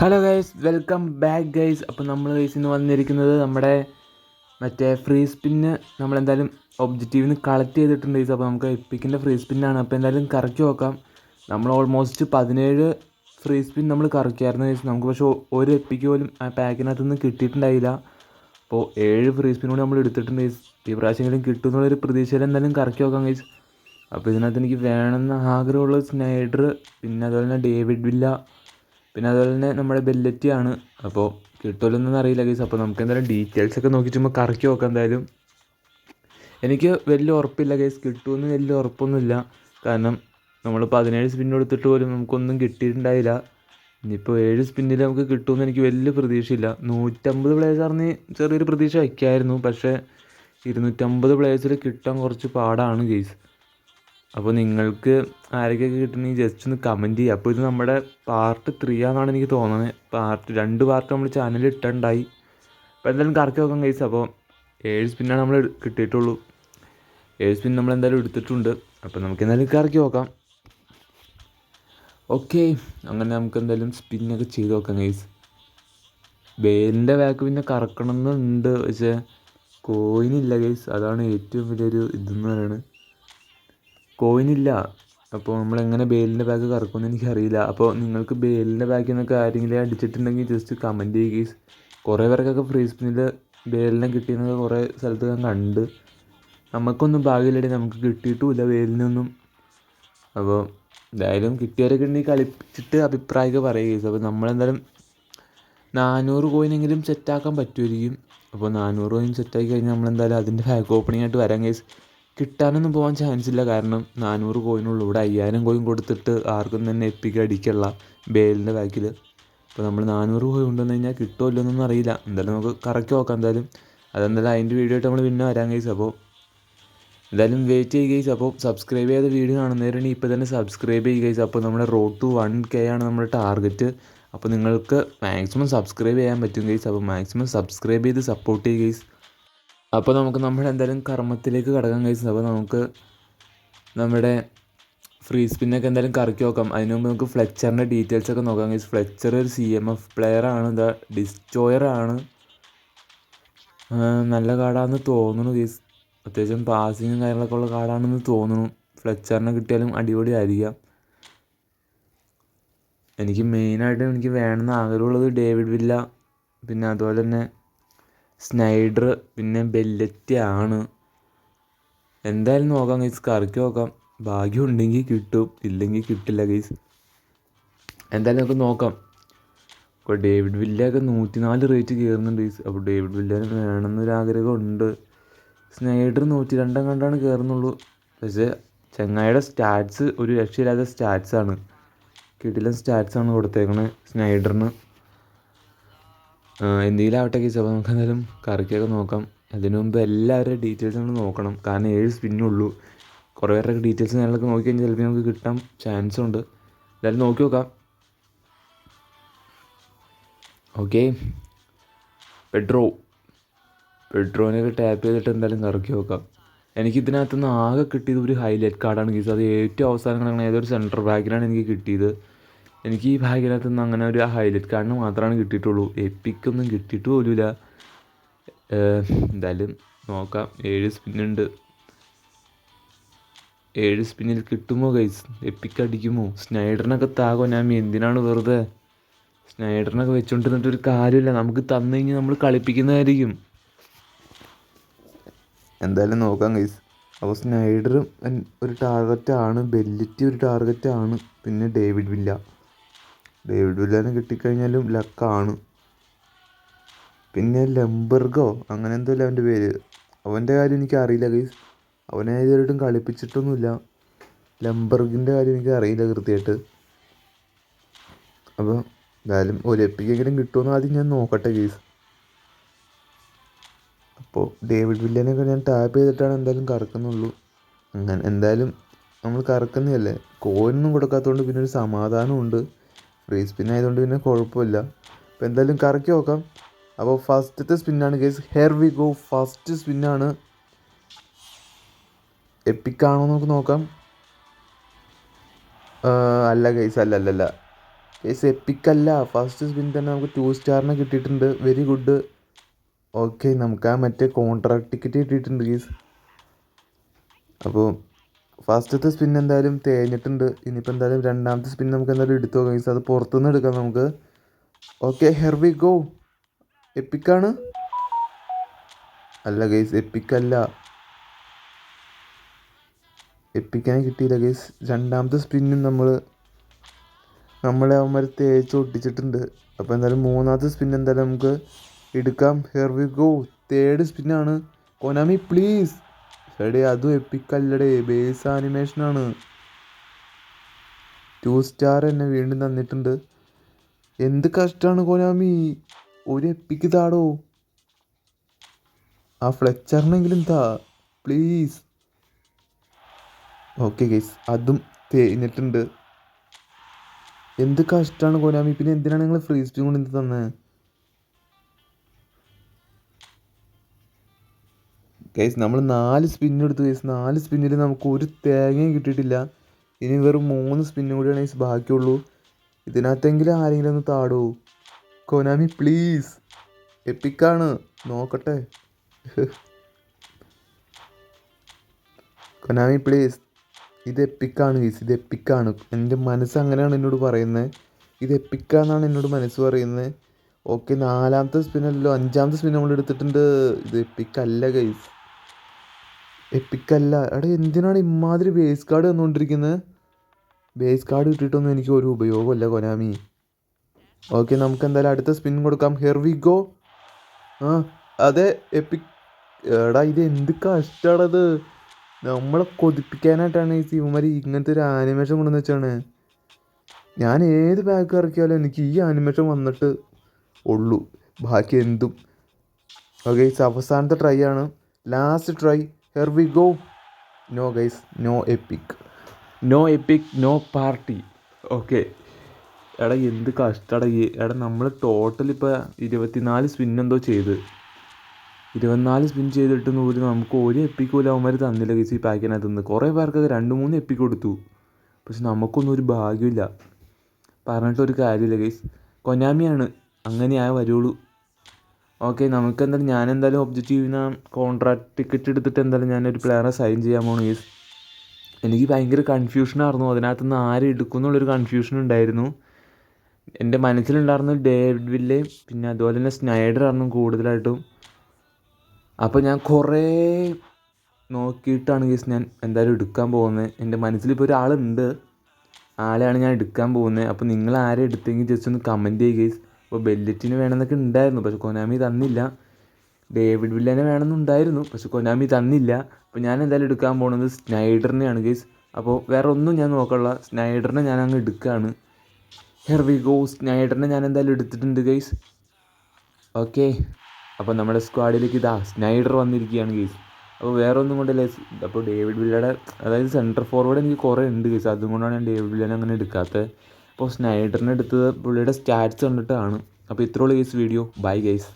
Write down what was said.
Hello guys welcome back guys അപ്പോൾ നമ്മൾ guys ഇന്ന് വന്നിരിക്കുന്നത് നമ്മുടെ മറ്റേ ഫ്രീ സ്പിന്ന് നമ്മളെന്തായാലും ഒബ്ജക്റ്റീവ് നിന്ന് കളക്ട് ചെയ്തിട്ടുണ്ട് ഗൈസ് അപ്പോൾ നമുക്ക് എപ്പിക്കിന്റെ ഫ്രീ സ്പിന്നാണ് അപ്പോൾ എന്തായാലും കറക്കി നോക്കാം. നമ്മൾ ഓൾമോസ്റ്റ് പതിനേഴ് ഫ്രീ സ്പിൻ നമ്മൾ കറക്കിയായിരുന്നു ഗൈസ് നമുക്ക് പക്ഷേ ഒരു എപ്പിക്ക് പോലും ആ പാക്കിനകത്ത് നിന്ന് കിട്ടിയിട്ടുണ്ടായില്ല. അപ്പോൾ ഏഴ് ഫ്രീ സ്പിൻ കൂടി നമ്മൾ എടുത്തിട്ടുണ്ട് ഗൈസ് ഈ പ്രാവശ്യമെങ്കിലും കിട്ടും എന്നുള്ളൊരു പ്രതീക്ഷയിൽ എന്തായാലും കറക്കി നോക്കാം ഗൈസ് അപ്പോൾ ഇതിനകത്ത് എനിക്ക് വേണമെന്ന് ആഗ്രഹമുള്ള സ്നൈഡർ പിന്നെ അതുപോലെ തന്നെ ഡേവിഡ് വില്ല പിന്നെ അതുപോലെ തന്നെ നമ്മുടെ ബെല്ലറ്റിയാണ്. അപ്പോൾ കിട്ടുമല്ലോന്നൊന്നും അറിയില്ല ഗൈസ് അപ്പോൾ ഡീറ്റെയിൽസ് ഒക്കെ നോക്കി ചുമ്മാ കറക്കി നോക്കാം എന്തായാലും. എനിക്ക് വലിയ ഉറപ്പില്ല ഗൈസ് കിട്ടുമെന്ന് വലിയ ഉറപ്പൊന്നുമില്ല. കാരണം നമ്മൾ പതിനേഴ് സ്പിൻ കൊടുത്തിട്ട് പോലും നമുക്കൊന്നും കിട്ടിയിട്ടുണ്ടായില്ല. ഇനിയിപ്പോൾ ഏഴ് സ്പിന്നിൽ നമുക്ക് കിട്ടുമെന്ന് എനിക്ക് വലിയ പ്രതീക്ഷയില്ല. നൂറ്റമ്പത് ആണെങ്കിൽ ചെറിയൊരു പ്രതീക്ഷ വയ്ക്കായിരുന്നു. പക്ഷേ ഇരുന്നൂറ്റമ്പത് പ്ലേയേഴ്സിൽ കിട്ടാൻ കുറച്ച് പാടാണ് ഗെയ്സ് അപ്പോൾ നിങ്ങൾക്ക് ആരൊക്കെയൊക്കെ കിട്ടണമെങ്കിൽ ജസ്റ്റ് ഒന്ന് കമന്റ് ചെയ്യുക. അപ്പോൾ ഇത് നമ്മുടെ പാർട്ട് ത്രീ ആണെന്നാണ് എനിക്ക് തോന്നുന്നത്. പാർട്ട് രണ്ട് പാർട്ട് നമ്മൾ ചാനലിൽ ഇട്ടുണ്ടായി അപ്പോൾ എന്തായാലും കറക്കി നോക്കാൻ കഴിച്ചു അപ്പോൾ ഏഴ് സ്പിന്നാണ് നമ്മൾ കിട്ടിയിട്ടുള്ളൂ. ഏഴ് സ്പിൻ നമ്മൾ എന്തായാലും എടുത്തിട്ടുണ്ട്. അപ്പോൾ നമുക്ക് എന്തായാലും കറക്കി നോക്കാം. ഓക്കെ അങ്ങനെ നമുക്ക് എന്തായാലും സ്പിന്നൊക്കെ ചെയ്ത് നോക്കാം ഗൈസ് ബേലിന്റെ ബാക്ക് പിന്നെ കറക്കണം എന്നുണ്ട് പക്ഷേ കോയിനില്ല ഗൈസ് അതാണ് ഏറ്റവും വലിയൊരു ഇതെന്ന് പറയുന്നത് കോയിനില്ല. അപ്പോൾ നമ്മളെങ്ങനെ ബേലിന്റെ ബാഗ് കറക്കുമെന്ന് എനിക്കറിയില്ല. അപ്പോൾ നിങ്ങൾക്ക് ബേലിന്റെ ബാക്കിൽ നിന്നൊക്കെ ആരെങ്കിലും അടിച്ചിട്ടുണ്ടെങ്കിൽ ജസ്റ്റ് കമന്റ് ചെയ്യുക ഗൈസ് കുറേ പേർക്കൊക്കെ ഫ്രീ സ്പിന്നിൽ ബേലിനെ കിട്ടിയെന്നൊക്കെ കുറേ സ്ഥലത്ത് ഞാൻ കണ്ട്. നമുക്കൊന്നും ഭാഗ്യമില്ലടി നമുക്ക് കിട്ടിയിട്ടുമില്ല ബേലിനൊന്നും. അപ്പോൾ എന്തായാലും കിട്ടിയവരൊക്കെ ഉണ്ടെങ്കിൽ കളിച്ചിട്ട് അഭിപ്രായമൊക്കെ പറയുക ഗൈസ് അപ്പോൾ നമ്മളെന്തായാലും നാനൂറ് കോയിനെങ്കിലും സെറ്റാക്കാൻ പറ്റുമായിരിക്കും. അപ്പോൾ നാനൂറ് കോയിൻ സെറ്റാക്കി കഴിഞ്ഞാൽ നമ്മളെന്തായാലും അതിന്റെ ബാഗ് ഓപ്പണിംഗ് ആയിട്ട് വരാം ഗൈസ് കിട്ടാനൊന്നും പോകാൻ ചാൻസ് ഇല്ല. കാരണം നാനൂറ് കോയിനുള്ളൂ ഇവിടെ അയ്യായിരം കോയിൻ കൊടുത്തിട്ട് ആർക്കും തന്നെ എപ്പിക്ക് അടിക്കുള്ള ബേലിന്റെ ബാക്കിൽ അപ്പോൾ നമ്മൾ നാനൂറ് കോയിൻ കൊണ്ടുവന്ന് കഴിഞ്ഞാൽ കിട്ടുമോ എന്നൊന്നും അറിയില്ല. എന്തായാലും നമുക്ക് കറക്റ്റ് നോക്കാം. എന്തായാലും അതെന്തായാലും അതിന്റെ വീഡിയോ ആയിട്ട് നമ്മൾ പിന്നെ വരാൻ കഴിച്ചു അപ്പോൾ എന്തായാലും വെയിറ്റ് ചെയ്യുക ഗൈസ് അപ്പോൾ സബ്സ്ക്രൈബ് ചെയ്ത വീഡിയോ കാണുന്നവരാണെങ്കിൽ ഇപ്പോൾ തന്നെ സബ്സ്ക്രൈബ് ചെയ്യുക ഗൈസ് അപ്പോൾ നമ്മുടെ റോഡ് ടു വൺ കെ ആണ് നമ്മുടെ ടാർഗറ്റ് അപ്പോൾ നിങ്ങൾക്ക് മാക്സിമം സബ്സ്ക്രൈബ് ചെയ്യാൻ പറ്റും ഗൈസ് അപ്പോൾ മാക്സിമം സബ്സ്ക്രൈബ് ചെയ്ത് സപ്പോർട്ട് ചെയ്യുക ഗൈസ് അപ്പോൾ നമുക്ക് നമ്മൾ എന്തായാലും കർമ്മത്തിലേക്ക് കടക്കാൻ കഴിച്ചു അപ്പോൾ നമുക്ക് നമ്മുടെ ഫ്രീ സ്പിന്നൊക്കെ എന്തായാലും കറക്കി നോക്കാം. അതിനു മുമ്പ് നമുക്ക് ഫ്ലെക്ചറിന്റെ ഡീറ്റെയിൽസ് ഒക്കെ നോക്കാം ഗൈസ് ഫ്ലെക്ചർ ഒരു സി എം എഫ് പ്ലെയർ ആണ്. എന്താ ഡിസ്ട്രോയർ ആണ്. നല്ല കാടാണെന്ന് തോന്നുന്നു ഗീസ് അത്യാവശ്യം പാസിങ്ങും കാര്യങ്ങളൊക്കെ ഉള്ള കാർഡാണെന്ന് തോന്നുന്നു. ഫ്ലെക്ചറിനെ കിട്ടിയാലും അടിപൊളി ആയിരിക്കാം എനിക്ക് മെയിനായിട്ട് എനിക്ക് വേണമെന്ന് ആഗ്രഹമുള്ളത് ഡേവിഡ് വില്ല പിന്നെ അതുപോലെ തന്നെ സ്നൈഡർ പിന്നെ ബെല്ലറ്റ് ആണ്. എന്തായാലും നോക്കാം ഗൈസ് കറക്കി നോക്കാം. ഭാഗ്യം ഉണ്ടെങ്കിൽ കിട്ടും ഇല്ലെങ്കിൽ കിട്ടില്ല ഗൈസ് എന്തായാലും നമുക്ക് നോക്കാം. ഇപ്പോൾ ഡേവിഡ് വില്ലയൊക്കെ നൂറ്റിനാല് റേറ്റ് കയറുന്നുണ്ട് ഗൈസ് അപ്പോൾ ഡേവിഡ് വില്ല വേണമെന്നൊരു ആഗ്രഹമുണ്ട്. സ്നൈഡർ നൂറ്റി രണ്ടാം കണ്ടാണ് കയറുന്നുള്ളൂ പക്ഷേ ചങ്ങായിയുടെ സ്റ്റാറ്റ്സ് ഒരു രക്ഷയില്ലാത്ത സ്റ്റാറ്റ്സാണ് കിടിലൻ സ്റ്റാറ്റ്സ് ആണ് കൊടുത്തേക്കണത് സ്നൈഡറിന്. എന്തെങ്കിലും ആവട്ടെ കേസ് അപ്പോൾ നമുക്ക് എന്തായാലും കറക്കിയൊക്കെ നോക്കാം. അതിനു മുമ്പ് എല്ലാവരുടെ ഡീറ്റെയിൽസ് നമ്മൾ നോക്കണം. കാരണം ഏഴ് സ്പിന്നുള്ളൂ കുറേ പേരുടെ ഡീറ്റെയിൽസ് ഞാനൊക്കെ നോക്കി കഴിഞ്ഞാൽ ചിലപ്പോൾ നമുക്ക് കിട്ടാൻ ചാൻസ് ഉണ്ട്. എന്തായാലും നോക്കി നോക്കാം. Okay petro. പെട്രോനൊക്കെ ടാപ്പ് ചെയ്തിട്ട് എന്തായാലും കറക്കി നോക്കാം. എനിക്ക് ഇതിനകത്തുനിന്ന് ആകെ കിട്ടിയത് ഒരു ഹൈലൈറ്റ് കാർഡാണ് ഗീസ് അത് ഏറ്റവും അവസാനം ഏതൊരു സെന്റർ ബാക്കിലാണ് എനിക്ക് കിട്ടിയത്. എനിക്ക് ഈ ബാഗിനകത്ത് നിന്ന് അങ്ങനെ ഒരു ഹൈലൈറ്റ് കാർഡിന് മാത്രമാണ് കിട്ടിയിട്ടുള്ളൂ. എപ്പിക്കൊന്നും കിട്ടിയിട്ട് പോലുമില്ല. എന്തായാലും നോക്കാം. ഏഴ് സ്പിന്നുണ്ട് ഏഴ് സ്പിന്നിൽ കിട്ടുമോ ഗൈസ് എപ്പിക്ക് അടിക്കുമോ? സ്നൈഡറിനൊക്കെ താകോ? ഞാൻ എന്തിനാണ് വെറുതെ? സ്നൈഡറിനൊക്കെ വെച്ചുകൊണ്ടിരുന്നിട്ട് ഒരു കാര്യമില്ല. നമുക്ക് തന്നു കഴിഞ്ഞാൽ നമ്മൾ കളിപ്പിക്കുന്നതായിരിക്കും. എന്തായാലും നോക്കാം ഗൈസ് അപ്പോൾ സ്നൈഡറും ഒരു ടാർഗറ്റാണ് ബെല്ലിറ്റി ഒരു ടാർഗറ്റാണ് പിന്നെ ഡേവിഡ് വില്ല. ഡേവിഡ് വില്ലാനെ കിട്ടിക്കഴിഞ്ഞാലും ലക്കാണ്. പിന്നെ ലംബർഗോ അങ്ങനെ എന്തോ അല്ല അവന്റെ പേര്. അവന്റെ കാര്യം എനിക്ക് അറിയില്ല ഗൈസ് അവനെ ഇതുവരെയായിട്ടും കളിപ്പിച്ചിട്ടൊന്നുമില്ല. ലംബർഗിന്റെ കാര്യം എനിക്ക് അറിയില്ല കൃത്യമായിട്ട്. അപ്പോൾ എന്തായാലും ഒലിപ്പിക്കെങ്കിലും കിട്ടുമെന്ന് ആദ്യം ഞാൻ നോക്കട്ടെ ഗൈസ് അപ്പോൾ ഡേവിഡ് വില്ലിനൊക്കെ ഞാൻ ടാപ്പ് ചെയ്തിട്ടാണ് എന്തായാലും കറക്കുന്നുള്ളൂ. അങ്ങനെ എന്തായാലും നമ്മൾ കറക്കുന്നതല്ലേ? കോയിനൊന്നും കൊടുക്കാത്തതുകൊണ്ട് പിന്നെ ഒരു സമാധാനമുണ്ട്. ഫ്രീ സ്പിൻ ആയതുകൊണ്ട് പിന്നെ കുഴപ്പമില്ല. അപ്പോൾ എന്തായാലും കറക്കി നോക്കാം. അപ്പോൾ ഫസ്റ്റത്തെ സ്പിന്നാണ് case here we go first സ്പിന്നാണ് എപ്പിക്കാണോ നമുക്ക് നോക്കാം. അല്ല കേസ് അല്ല അല്ല അല്ല. കേസ് എപ്പിക്കല്ല ഫസ്റ്റ് സ്പിൻ തന്നെ നമുക്ക് ടു സ്റ്റാറിനെ കിട്ടിയിട്ടുണ്ട്. വെരി ഗുഡ് ഓക്കെ നമുക്ക് ആ മറ്റേ കോൺട്രാക്ട് ടിക്കറ്റ് കിട്ടിയിട്ടുണ്ട് കേസ് അപ്പോൾ ഫസ്റ്റത്തെ സ്പിൻ എന്തായാലും തേഞ്ഞിട്ടുണ്ട്. ഇനിയിപ്പോൾ എന്തായാലും രണ്ടാമത്തെ സ്പിൻ നമുക്ക് എന്തായാലും എടുത്തു നോക്കാം. കേസ് അത് പുറത്തുനിന്ന് എടുക്കാം നമുക്ക്. ഓക്കെ ഹെർവി ഗോ എപ്പിക്കാണ് അല്ല ഗൈസ് എപ്പിക്കല്ല എപ്പിക്കാനെ കിട്ടിയില്ല ഗൈസ് രണ്ടാമത്തെ സ്പിന്നും നമ്മൾ നമ്മളെ അവന്മാർ തേച്ച് ഒട്ടിച്ചിട്ടുണ്ട്. അപ്പോൾ എന്തായാലും മൂന്നാമത്തെ സ്പിൻ എന്തായാലും നമുക്ക് എടുക്കാം. ഹെർവി ഗോ തേർഡ് സ്പിന്നാണ് കൊനാമി പ്ലീസ് എടേ അതും എപ്പിക്കല്ലടേ. ബേസ് ആനിമേഷനാണ് ടു സ്റ്റാർ എന്നെ വീണ്ടും തന്നിട്ടുണ്ട്. എന്ത് കഷ്ടമാണ് കോനാമി? ഒരു എപ്പിക്ക് താടോ. ആ ഫ്ലെച്ചറിനെങ്കിലും താ. പ്ലീസ് ഓക്കെ ഗൈസ് അതും തേഞ്ഞിട്ടുണ്ട്. എന്ത് കഷ്ടമാണ് കോനാമി? പിന്നെ എന്തിനാണ് നിങ്ങൾ ഫ്രീ സ്പിൻ കൊണ്ട് എന്ത് തന്നെ? ഗൈസ് നമ്മൾ നാല് സ്പിൻ എടുത്തു ഗൈസ് നാല് സ്പിന്നിൽ നമുക്ക് ഒരു തേങ്ങയും കിട്ടിയിട്ടില്ല. ഇനി വെറും മൂന്ന് സ്പിന്നും കൂടിയാണ് കേസ് ബാക്കിയുള്ളൂ. ഇതിനകത്തെങ്കിലും ആരെങ്കിലും ഒന്ന് താടൂ. കൊനാമി പ്ലീസ് എപ്പിക്കാണ് നോക്കട്ടെ. കൊനാമി പ്ലീസ് ഇത് എപ്പിക്കാണ് കേസ് ഇത് എപ്പിക്കാണ് എന്റെ മനസ്സ് അങ്ങനെയാണ് എന്നോട് പറയുന്നത് ഇത് എപ്പിക്കാന്നാണ് എന്നോട് മനസ്സ് പറയുന്നത് ഓക്കെ നാലാമത്തെ സ്പിന്നല്ലോ അഞ്ചാമത്തെ സ്പിൻ നമ്മൾ എടുത്തിട്ടുണ്ട്. ഇത് എപ്പിക്കല്ല ഗൈസ് എപ്പിക്കല്ല. എടാ എന്തിനാണ് ഇമാതിരി ബേസ് കാർഡ് തന്നുകൊണ്ടിരിക്കുന്നത് ബേസ് കാർഡ് കിട്ടിയിട്ടൊന്നും എനിക്ക് ഒരു ഉപയോഗമല്ല കൊനാമി. ഓക്കെ നമുക്ക് എന്തായാലും അടുത്ത സ്പിൻ കൊടുക്കാം. ഹെർ വി ഗോ ആ അതെ എപ്പിക് എടാ ഇത് എന്ത് കഷ്ടമാണത് നമ്മളെ കൊതിപ്പിക്കാനായിട്ടാണ് ഈ ഇവന്മാർ ഇങ്ങനത്തെ ഒരു ആനിമേഷൻ കൊണ്ടുവന്ന് വെച്ചാണ് ഞാൻ ഏത് ബാഗ് ഇറക്കിയാലും എനിക്ക് ഈ ആനിമേഷൻ വന്നിട്ട് ഉള്ളൂ. ബാക്കി എന്തും. ഓക്കെ അവസാനത്തെ ട്രൈ ആണ്. Last try here we go no guys no epic no epic no party okay എടാ എന്ത് കഷ്ടടാ എടാ നമ്മൾ ടോട്ടൽ ഇപ്പോൾ ഇരുപത്തിനാല് സ്പിൻ എന്തോ ചെയ്ത്. ഇരുപത്തിനാല് സ്പിൻ ചെയ്തിട്ട് പോലും നമുക്ക് ഒരു എപ്പിക്ക് പോലും അവന്മാർ തന്നില്ല ഗൈസ് ഈ പാക്കിനകത്ത് നിന്ന് കുറേ പേർക്കൊക്കെ രണ്ട് മൂന്ന് എപ്പിക്ക് കൊടുത്തു. പക്ഷെ നമുക്കൊന്നും ഒരു ഭാഗ്യമില്ല. പറഞ്ഞിട്ടൊരു കാര്യമില്ല ഗൈസ് കൊനാമിയാണ്. അങ്ങനെ ആ വരുള്ളൂ. ഓക്കെ നമുക്ക് എന്തായാലും ഞാൻ എന്തായാലും ഒബ്ജക്റ്റീവിന് കോൺട്രാക്ട് ടിക്കറ്റ് എടുത്തിട്ട് എന്തായാലും ഞാനൊരു പ്ലെയറെ സൈൻ ചെയ്യാൻ പോകണം ഈസ് എനിക്ക് ഭയങ്കര കൺഫ്യൂഷനായിരുന്നു അതിനകത്ത് നിന്ന് ആര് എടുക്കും എന്നുള്ളൊരു കൺഫ്യൂഷൻ ഉണ്ടായിരുന്നു. എന്റെ മനസ്സിലുണ്ടായിരുന്ന ഡേവിഡ് വില്ലെ പിന്നെ അതുപോലെ തന്നെ സ്നൈഡർ ആയിരുന്നു കൂടുതലായിട്ടും. അപ്പോൾ ഞാൻ കുറേ നോക്കിയിട്ടാണ് കേസ് ഞാൻ എന്തായാലും എടുക്കാൻ പോകുന്നത്. എന്റെ മനസ്സിലിപ്പോൾ ഒരാളുണ്ട്. ആളെയാണ് ഞാൻ എടുക്കാൻ പോകുന്നത്. അപ്പോൾ നിങ്ങൾ ആരെ എടുത്തെങ്കിൽ ജസ്റ്റ് ഒന്ന് കമന്റ് ചെയ്യുക കേസ് അപ്പോൾ ബെല്ലറ്റിന് വേണമെന്നൊക്കെ ഉണ്ടായിരുന്നു പക്ഷെ കൊനാമി തന്നില്ല. ഡേവിഡ് വില്ലനെ വേണമെന്നുണ്ടായിരുന്നു. പക്ഷെ കൊനാമി തന്നില്ല. അപ്പോൾ ഞാൻ എന്തായാലും എടുക്കാൻ പോകുന്നത് സ്നൈഡറിനെയാണ് കേസ് അപ്പോൾ വേറെ ഒന്നും ഞാൻ നോക്കാനുള്ള സ്നൈഡറിനെ ഞാൻ അങ്ങ് എടുക്കുകയാണ് ഹെർ വി ഗോ സ്നൈഡറിനെ ഞാൻ എന്തായാലും എടുത്തിട്ടുണ്ട് ഗൈസ്. ഓക്കെ. അപ്പോൾ നമ്മുടെ സ്ക്വാഡിലേക്ക് ഇതാ സ്നൈഡർ വന്നിരിക്കുകയാണ് ഗൈസ്. അപ്പോൾ വേറെ ഒന്നും കൊണ്ടല്ല അപ്പോൾ ഡേവിഡ് വില്ലയുടെ അതായത് സെന്റർ ഫോർവേഡ് എനിക്ക് കുറേ ഉണ്ട് ഗൈസ്. അതുകൊണ്ടാണ് ഞാൻ ഡേവിഡ് വില്ലനെ അങ്ങനെ എടുക്കാത്തത്. അപ്പോൾ സ്നൈഡറിനെ എടുത്തത് പുള്ളിയുടെ സ്റ്റാറ്റ്സ് കണ്ടിട്ടാണ്. അപ്പോൾ ഇത്രയുള്ള ഗൈസ് വീഡിയോ ബൈ ഗൈസ്